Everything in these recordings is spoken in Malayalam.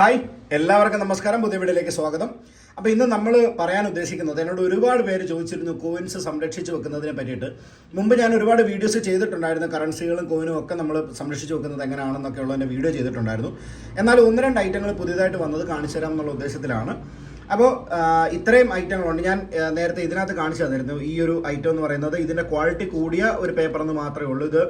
ഹായ് എല്ലാവർക്കും നമസ്കാരം. പുതിയ വീഡിയോയിലേക്ക് സ്വാഗതം. അപ്പോൾ ഇന്ന് നമ്മൾ പറയാൻ ഉദ്ദേശിക്കുന്നത് എന്നോട് ഒരുപാട് പേര് ചോദിച്ചിരുന്നു കോയിൻസ് സംരക്ഷിച്ചു വെക്കുന്നതിനെ പറ്റിയിട്ട്. മുമ്പ് ഞാൻ ഒരുപാട് വീഡിയോസ് ചെയ്തിട്ടുണ്ടായിരുന്നു കറൻസികളും കോയിനും ഒക്കെ നമ്മൾ സംരക്ഷിച്ചു വെക്കുന്നത് എങ്ങനെയാണെന്നൊക്കെ ഉള്ളതിന്റെ വീഡിയോ ചെയ്തിട്ടുണ്ടായിരുന്നു. എന്നാൽ ഒന്ന് രണ്ട് ഐറ്റങ്ങൾ പുതിയതായിട്ട് വന്നത് കാണിച്ചു തരാം എന്നുള്ള ഉദ്ദേശത്തിലാണ്. അപ്പോൾ ഇത്രയും ഐറ്റങ്ങളുണ്ട് ഞാൻ നേരത്തെ ഇതിനകത്ത് കാണിച്ചു തന്നിരുന്നു. ഈ ഒരു ഐറ്റം എന്ന് പറയുന്നത് ഇതിന്റെ ക്വാളിറ്റി കൂടിയ ഒരു പേപ്പർ എന്ന് മാത്രമേ ഉള്ളൂ. ഇത്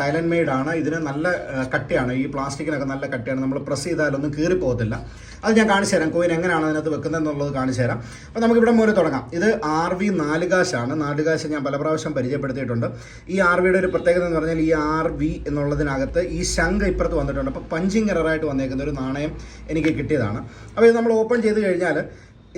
തൈലൻഡ് മെയ്ഡ് ആണ്. ഇതിന് നല്ല കട്ടിയാണ്. ഈ പ്ലാസ്റ്റിക്കിനൊക്കെ നല്ല കട്ടിയാണ്. നമ്മൾ പ്രസ് ചെയ്താലൊന്നും കീറിപ്പോകത്തില്ല. അത് ഞാൻ കാണിച്ചു തരാം. കോയിൻ എങ്ങനെയാണ് അതിനകത്ത് വെക്കുന്നത് എന്നുള്ളത് കാണിച്ചു തരാം. അപ്പോൾ നമുക്ക് ഇവിടെ മുതൽ തുടങ്ങാം. ഇത് ആർ വി നാലുകാശാണ്. നാലുകാശ് ഞാൻ പല പ്രാവശ്യം പരിചയപ്പെടുത്തിയിട്ടുണ്ട്. ഈ ആർ വിയുടെ ഒരു പ്രത്യേകത എന്ന് പറഞ്ഞാൽ ഈ ആർ വി എന്നുള്ളതിനകത്ത് ഈ ശംഖ ഇപ്പുറത്ത് വന്നിട്ടുണ്ട്. അപ്പോൾ പഞ്ചിങ് എററായിട്ട് വന്നേക്കുന്ന ഒരു നാണയം എനിക്ക് കിട്ടിയതാണ്. അപ്പോൾ ഇത് നമ്മൾ ഓപ്പൺ ചെയ്ത് കഴിഞ്ഞാൽ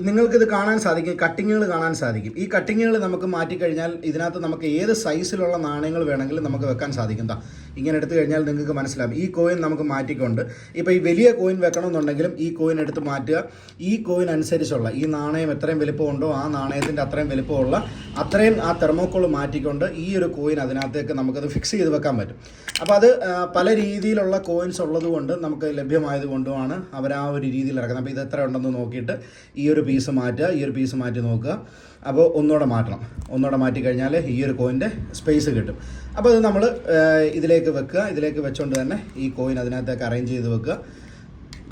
നിങ്ങൾക്കിത് കാണാൻ സാധിക്കും കട്ടിങ്ങുകൾ കാണാൻ സാധിക്കും. ഈ കട്ടിങ്ങുകൾ നമുക്ക് മാറ്റിക്കഴിഞ്ഞാൽ ഇതിനകത്ത് നമുക്ക് ഏത് സൈസിലുള്ള നാണയങ്ങൾ വേണമെങ്കിലും നമുക്ക് വെക്കാൻ സാധിക്കും ദാ ഇങ്ങനെ എടുത്തു കഴിഞ്ഞാൽ നിങ്ങൾക്ക് മനസ്സിലാവും. ഈ കോയിൻ നമുക്ക് മാറ്റിക്കൊണ്ട് ഇപ്പോൾ ഈ വലിയ കോയിൻ വെക്കണമെന്നുണ്ടെങ്കിലും ഈ കോയിൻ എടുത്ത് മാറ്റുക. ഈ കോയിൻ അനുസരിച്ചുള്ള ഈ നാണയം എത്രയും വലിപ്പമുണ്ടോ ആ നാണയത്തിന്റെ അത്രയും വലിപ്പമുള്ള അത്രയും ആ തെർമോക്കോൾ മാറ്റിക്കൊണ്ട് ഈ ഒരു കോയിൻ അതിനകത്തേക്ക് നമുക്കത് ഫിക്സ് ചെയ്ത് വെക്കാൻ പറ്റും. അപ്പോൾ അത് പല രീതിയിലുള്ള കോയിൻസ് ഉള്ളതുകൊണ്ട് നമുക്ക് ലഭ്യമായത് കൊണ്ടുമാണ് അവർ ആ ഒരു രീതിയിൽ ഇറക്കുന്നത്. അപ്പോൾ ഇത് എത്ര ഉണ്ടെന്ന് നോക്കിയിട്ട് ഈ ഒരു പീസ് മാറ്റുക ഈ ഒരു പീസ് മാറ്റി നോക്കുക. അപ്പോൾ ഒന്നുകൂടെ മാറ്റണം. ഒന്നുകൂടെ മാറ്റി കഴിഞ്ഞാൽ ഈ ഒരു കോയിന്റെ സ്പേസ് കിട്ടും. അപ്പോൾ അത് നമ്മൾ ഇതിലേക്ക് വെക്കുക. ഇതിലേക്ക് വെച്ചുകൊണ്ട് തന്നെ ഈ കോയിൻ അതിനകത്തേക്ക് അറേഞ്ച് ചെയ്ത് വെക്കുക.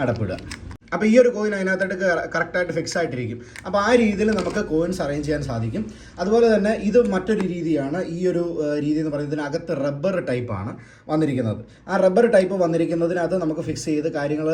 അടപ്പിടുക. അപ്പോൾ ഈ ഒരു കോയിൻ അതിനകത്തോട്ട് കറക്റ്റായിട്ട് ഫിക്സ് ആയിട്ടിരിക്കും. അപ്പോൾ ആ രീതിയിൽ നമുക്ക് കോയിൻസ് അറേഞ്ച് ചെയ്യാൻ സാധിക്കും. അതുപോലെ തന്നെ ഇത് മറ്റൊരു രീതിയാണ് ഈ ഒരു രീതി എന്ന് പറയുന്നത് ഇതിനകത്ത് റബ്ബർ ടൈപ്പാണ് വന്നിരിക്കുന്നത്. ആ റബ്ബർ ടൈപ്പ് വന്നിരിക്കുന്നതിനകത്ത് നമുക്ക് ഫിക്സ് ചെയ്ത് കാര്യങ്ങൾ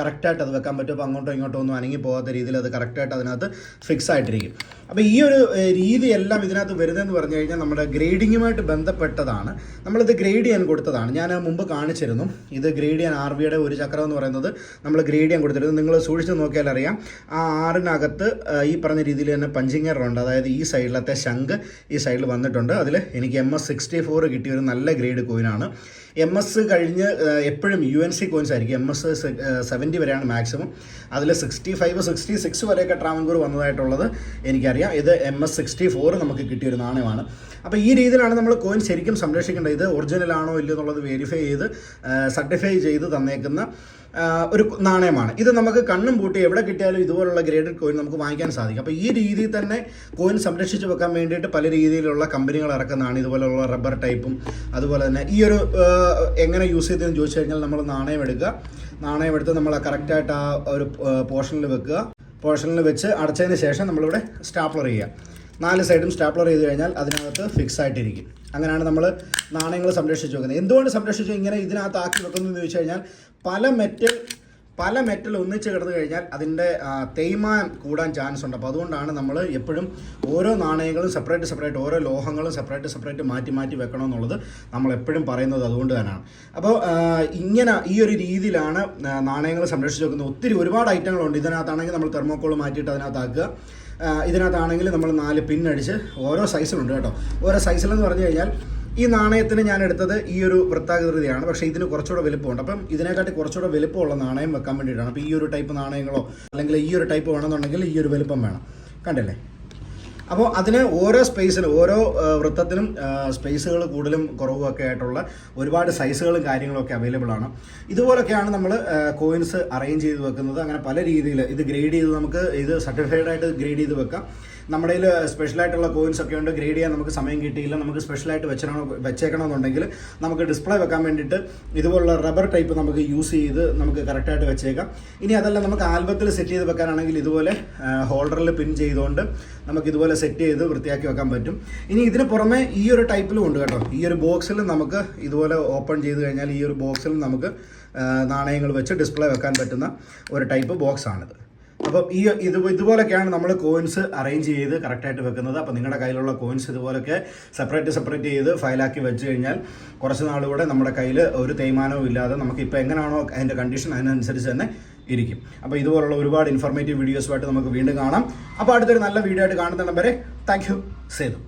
കറക്റ്റായിട്ട് അത് വെക്കാൻ പറ്റും. അപ്പോൾ അങ്ങോട്ടോ ഇങ്ങോട്ടോ ഒന്നും അനങ്ങി പോകാത്ത രീതിയിൽ അത് കറക്റ്റായിട്ട് അതിനകത്ത് ഫിക്സ് ആയിട്ടിരിക്കും. അപ്പോൾ ഈ ഒരു രീതി എല്ലാം ഇതിനകത്ത് വരുന്നതെന്ന് പറഞ്ഞു കഴിഞ്ഞാൽ നമ്മുടെ ഗ്രേഡിങ്ങുമായിട്ട് ബന്ധപ്പെട്ടതാണ്. നമ്മളിത് ഗ്രേഡ് ചെയ്യാൻ കൊടുത്തതാണ്. ഞാൻ മുമ്പ് കാണിച്ചിരുന്നു. ഇത് ഗ്രേഡ് ചെയ്യാൻ ആർ വിയുടെ ഒരു ചക്രം എന്ന് പറയുന്നത് നമ്മൾ ഗ്രേഡ് ചെയ്യാൻ കൊടുത്തിരുന്നു. നിങ്ങൾ സൂക്ഷിച്ച് നോക്കിയാൽ അറിയാം. ആ ആറിനകത്ത് ഈ പറഞ്ഞ രീതിയിൽ തന്നെ പഞ്ചിങ് ഉണ്ട്. അതായത് ഈ സൈഡിലത്തെ ശംഖ് ഈ സൈഡിൽ വന്നിട്ടുണ്ട്. അതിൽ എനിക്ക് എം എസ് സിക്സ്റ്റി ഫോർ കിട്ടിയ ഒരു നല്ല ഗ്രേഡ് കോയിനാണ് എം എസ് കഴിഞ്ഞ് എപ്പോഴും യു എൻ സി കോയിൻസ് ആയിരിക്കും. എം എസ് സെവന്റി വരെയാണ് മാക്സിമം അതിൽ സിക്സ്റ്റി ഫൈവ് സിക്സ്റ്റി സിക്സ് വരെയൊക്കെ ട്രാവൻകൂർ വന്നതായിട്ടുള്ളത് എനിക്കറിയാം. ഇത് എം എസ് സിക്സ്റ്റി ഫോർ നമുക്ക് കിട്ടിയൊരു നാണയമാണ്. അപ്പോൾ ഈ രീതിയിലാണ് നമ്മൾ കോയിൻ ശരിക്കും സംരക്ഷിക്കേണ്ടത്. ഇത് ഒറിജിനലാണോ ഇല്ലയോ എന്നുള്ളത് വെരിഫൈ ചെയ്ത് സർട്ടിഫൈ ചെയ്ത് തന്നേക്കുന്ന ഒരു നാണയമാണ്. ഇത് നമുക്ക് കണ്ണും പൂട്ടി എവിടെ കിട്ടിയാലും ഇതുപോലുള്ള ഗ്രേഡഡ് കോയിൻ നമുക്ക് വാങ്ങിക്കാൻ സാധിക്കും. അപ്പോൾ ഈ രീതിയിൽ തന്നെ കോയിൻ സംരക്ഷിച്ച് വെക്കാൻ വേണ്ടിയിട്ട് പല രീതിയിലുള്ള കമ്പനികൾ ഇറക്കുന്നതാണ് ഇതുപോലെയുള്ള റബ്ബർ ടൈപ്പും അതുപോലെ തന്നെ ഈ ഒരു എങ്ങനെ യൂസ് ചെയ്തതെന്ന് ചോദിച്ചു കഴിഞ്ഞാൽ നമ്മൾ നാണയം എടുക്കുക. നാണയം എടുത്ത് നമ്മൾ കറക്റ്റായിട്ട് ആ ഒരു പോർഷനിൽ വെക്കുക. പോർഷനിൽ വെച്ച് അടച്ചതിന് ശേഷം നമ്മളിവിടെ സ്റ്റാപ്ലർ ചെയ്യുക. നാല് സൈഡും സ്റ്റാപ്ലർ ചെയ്ത് കഴിഞ്ഞാൽ അതിനകത്ത് ഫിക്സ് ആയിട്ടിരിക്കും. അങ്ങനെയാണ് നമ്മൾ നാണയങ്ങൾ സംരക്ഷിച്ച് വെക്കുന്നത്. എന്തുകൊണ്ട് സംരക്ഷിച്ചു? ഇങ്ങനെ ഇതിനകത്ത് ആക്കി വെക്കുന്നതെന്ന് ചോദിച്ചു കഴിഞ്ഞാൽ പല മെറ്റൽ പല മെറ്റൽ ഒന്നിച്ച് കിടന്നു കഴിഞ്ഞാൽ അതിന്റെ തേയ്മാൻ കൂടാൻ ചാൻസ് ഉണ്ട്. അപ്പോൾ അതുകൊണ്ടാണ് നമ്മൾ എപ്പോഴും ഓരോ നാണയങ്ങളും സെപ്പറേറ്റ് സെപ്പറേറ്റ് ഓരോ ലോഹങ്ങളും സെപ്പറേറ്റ് സെപ്പറേറ്റ് മാറ്റി മാറ്റി വെക്കണമെന്നുള്ളത് നമ്മൾ എപ്പോഴും പറയുന്നത് അതുകൊണ്ട് തന്നെയാണ്. അപ്പോൾ ഇങ്ങനെ ഈ ഒരു രീതിയിലാണ് നാണയങ്ങൾ സംരക്ഷിച്ച് വെക്കുന്നത്. ഒത്തിരി ഒരുപാട് ഐറ്റങ്ങളുണ്ട്. ഇതിനകത്താണെങ്കിൽ നമ്മൾ തെർമോക്കോൾ മാറ്റിയിട്ട് അതിനകത്താക്കുക. ഇതിനകത്താണെങ്കിൽ നമ്മൾ നാല് പിന്നടിച്ച് ഓരോ സൈസിലുണ്ട് കേട്ടോ. ഓരോ സൈസിലെന്ന് പറഞ്ഞു കഴിഞ്ഞാൽ ഈ നാണയത്തിന് ഞാൻ എടുത്തത് ഈ ഒരു വൃത്താകൃതിയാണ്. പക്ഷേ ഇതിന് കുറച്ചുകൂടെ വലുപ്പമുണ്ട്. അപ്പം ഇതിനെക്കാട്ടി കുറച്ചുകൂടെ വലുപ്പമുള്ള നാണയം വെക്കാൻ വേണ്ടിയിട്ടാണ്. അപ്പോൾ ഈ ഒരു ടൈപ്പ് നാണയങ്ങളോ അല്ലെങ്കിൽ ഈ ഒരു ടൈപ്പ് വേണമെന്നുണ്ടെങ്കിൽ ഈ ഒരു വലുപ്പം വേണം. കണ്ടില്ലേ? അപ്പോൾ അതിന് ഓരോ സ്പേസിലും ഓരോ വൃത്തത്തിനും സ്പേസുകൾ കൂടുതലും കുറവുമൊക്കെ ആയിട്ടുള്ള ഒരുപാട് സൈസുകളും കാര്യങ്ങളൊക്കെ അവൈലബിൾ ആണ്. ഇതുപോലൊക്കെയാണ് നമ്മൾ കോയിൻസ് അറേഞ്ച് ചെയ്ത് വെക്കുന്നത്. അങ്ങനെ പല രീതിയിൽ ഇത് ഗ്രേഡ് ചെയ്ത് നമുക്ക് ഇത് സർട്ടിഫൈഡ് ആയിട്ട് ഗ്രേഡ് ചെയ്ത് വെക്കാം. നമ്മുടെ കയ്യിൽ സ്പെഷ്യലായിട്ടുള്ള കോയിൻസ് ഒക്കെ ഉണ്ട്. ഗ്രേഡ് ചെയ്യാൻ നമുക്ക് സമയം കിട്ടിയില്ല. നമുക്ക് സ്പെഷ്യലായിട്ട് വെച്ചണം വെച്ചേക്കണമെന്നുണ്ടെങ്കിൽ നമുക്ക് ഡിസ്പ്ലേ വെക്കാൻ വേണ്ടിയിട്ട് ഇതുപോലുള്ള റബ്ബർ ടൈപ്പ് നമുക്ക് യൂസ് ചെയ്ത് നമുക്ക് കറക്റ്റായിട്ട് വെച്ചേക്കാം. ഇനി അതല്ല നമുക്ക് ആൽബത്തിൽ സെറ്റ് ചെയ്ത് വെക്കാനാണെങ്കിൽ ഇതുപോലെ ഹോൾഡറിൽ പിൻ ചെയ്തുകൊണ്ട് നമുക്ക് ഇതുപോലെ സെറ്റ് ചെയ്ത് വൃത്തിയാക്കി വെക്കാൻ പറ്റും. ഇനി ഇതിന് പുറമെ ഈ ഒരു ടൈപ്പിലും ഉണ്ട് കേട്ടോ. ഈ ഒരു ബോക്സിൽ നമുക്ക് ഇതുപോലെ ഓപ്പൺ ചെയ്ത് കഴിഞ്ഞാൽ ഈ ഒരു ബോക്സിൽ നമുക്ക് നാണയങ്ങൾ വെച്ച് ഡിസ്പ്ലേ വെക്കാൻ പറ്റുന്ന ഒരു ടൈപ്പ് ബോക്സ് ആണിത്. അപ്പം ഈ ഇത് ഇതുപോലൊക്കെയാണ് നമ്മൾ കോയിൻസ് അറേഞ്ച് ചെയ്ത് കറക്റ്റായിട്ട് വെക്കുന്നത്. അപ്പം നിങ്ങളുടെ കയ്യിലുള്ള കോയിൻസ് ഇതുപോലൊക്കെ സെപ്പറേറ്റ് സെപ്പറേറ്റ് ചെയ്ത് ഫയലാക്കി വെച്ച് കഴിഞ്ഞാൽ കുറച്ച് നാളുകൂടെ നമ്മുടെ കയ്യിൽ ഒരു തേയ്മാനവും ഇല്ലാതെ നമുക്ക് ഇപ്പോൾ എങ്ങനെയാണോ അതിന്റെ കണ്ടീഷൻ അതിനനുസരിച്ച് തന്നെ ഇരിക്കും. അപ്പോൾ ഇതുപോലുള്ള ഒരുപാട് ഇൻഫോർമേറ്റീവ് വീഡിയോസുമായിട്ട് നമുക്ക് വീണ്ടും കാണാം. അപ്പോൾ അടുത്തൊരു നല്ല വീഡിയോ ആയിട്ട് കാണുന്നിടം വരെ താങ്ക് യു സേതു.